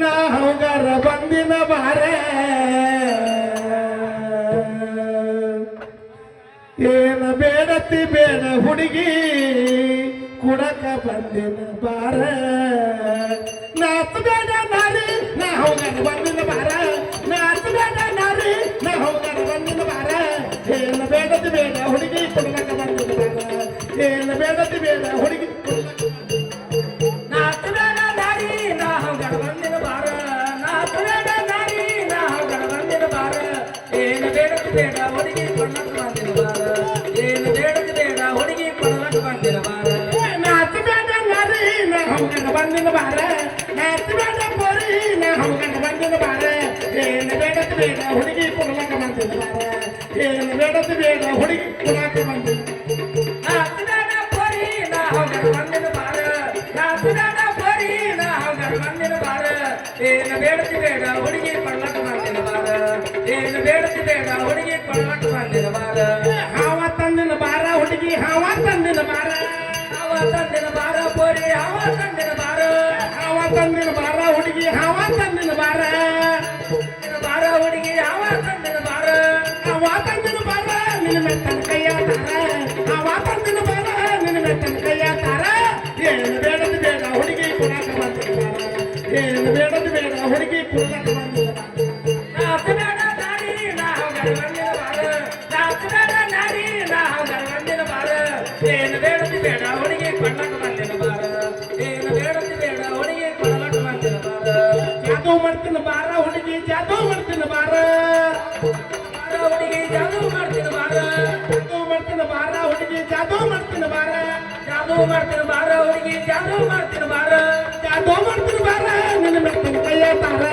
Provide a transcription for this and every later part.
ನಾ ಹೌಗಾರ ಬಂದಿನ ಬಾರೆ. ಏನ ಬೇಡತಿ ಬೇಡ ಹುಡುಗಿ, ಕುಡಕ ಬಂದಿನ ಬಾರ. ನಾತ್ ಬೇಡ ನಾರಿ, ನಾ ಹೌಗಾರ ಬಂದಿನ ಬಾರ. ನಾತ್ ಬೇಡ ನಾರಿ, ನಾ ಹೌಗಾರ ಬಂದಿನ ಬಾರ. ಏನ ಬೇಡತಿ ಬೇಡ ಹುಡುಗಿ, ಕುಡಕ ಬಂದಿನ ಬಾರ. ಏನ ಬೇಡತಿ ಬೇಡ ಹುಡುಗಿ ನಾತು ಏನು ಬೇಡದು ಬೇಡ ಹುಡುಗಿ ಕೊಳ್ಳಕ್ಕೆ ಬಂದಿನ ಬಾರ ಏನು ಬೇಡದು ಬೇಡ ಹುಡುಗಿ ಕೊಳ್ಳಕ್ಕೆ ಬಂದಿನ ಬಾರ ನಾತ್ ಬೇಡ ನಾರಿ ನಾ ಹೌಗಾರ ಬಂದಿನ ಬಾರ ನಾತ್ ಬೇಡ ಪೋರಿ ನಾ ಹೌಗಾರ ಬಂದಿನ ಬಾರ ಏನ ಬೇಡತಿ ಬೇಡ ಹುಡುಗಿ ಕುಡಕ ಬಂದಿನ ಬಾರ ಏನ ಬೇಡತಿ ಬೇಡ ಹುಡುಗಿ ಕುಡಕ ಬಂದಿನ ಬೇಡ, ಹುಡುಗಿ ಕೊಳ್ಳಾಟ ಬಂದಿನ ಬಾರ ಏನು ಬೇಡತಿ ಬೇಡ, ಹುಡುಗಿ ಕೊಳ್ಳಾಟ ಬಂದಿನ ಬಾರ ಹಾವ ತಂದಿನ ಬಾರ ಹುಡುಗಿ ಹಾವ ತಂದಿನ ಬಾರ ಅವ ತಂದಿನ ಬಾರ ಪೋರಿ ಅವ ತಂದಿನ ಬಾರ ಹಾವ ತಂದಿನ ಬಾರ ಹುಡುಗಿ ಹಾವ ತಂದಿನ ಬಾರ ಬಾರ ಹುಡುಗಿ ಅವ ತಂದಿನ ಬಾರ ಹಾವ ತಂದಿನ ಬಾರ ನಿನ್ನ ಮೆತ್ತನ ಕೈಯ ತಾರ. ಹಾವ ತಂದಿನ ಬಾರ ನಿನ್ನ ಮೆತ್ತನ ಕೈಯ ತಾರ. ಏನು ಬೇಡದು ಬೇಡ, ಹುಡುಗಿ ಕುಡಕ ಬಂದಿನ ಬಾರ ಏನು ಮಾಡ್ತಿನ ಬಾರ ಹುಡುಗಿ ಜಾದು ಮಾಡ್ತಿನ ಬಾರ ಬಾರ ಹುಡುಗಿ ಜಾದು ಮಾಡ್ತಿನ ಬಾರ ಜಾದು ಮಾಡ್ತಿನ ಬಾರ ಹುಡುಗಿ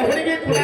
ಹುಡುಗಿ ಕೂಡ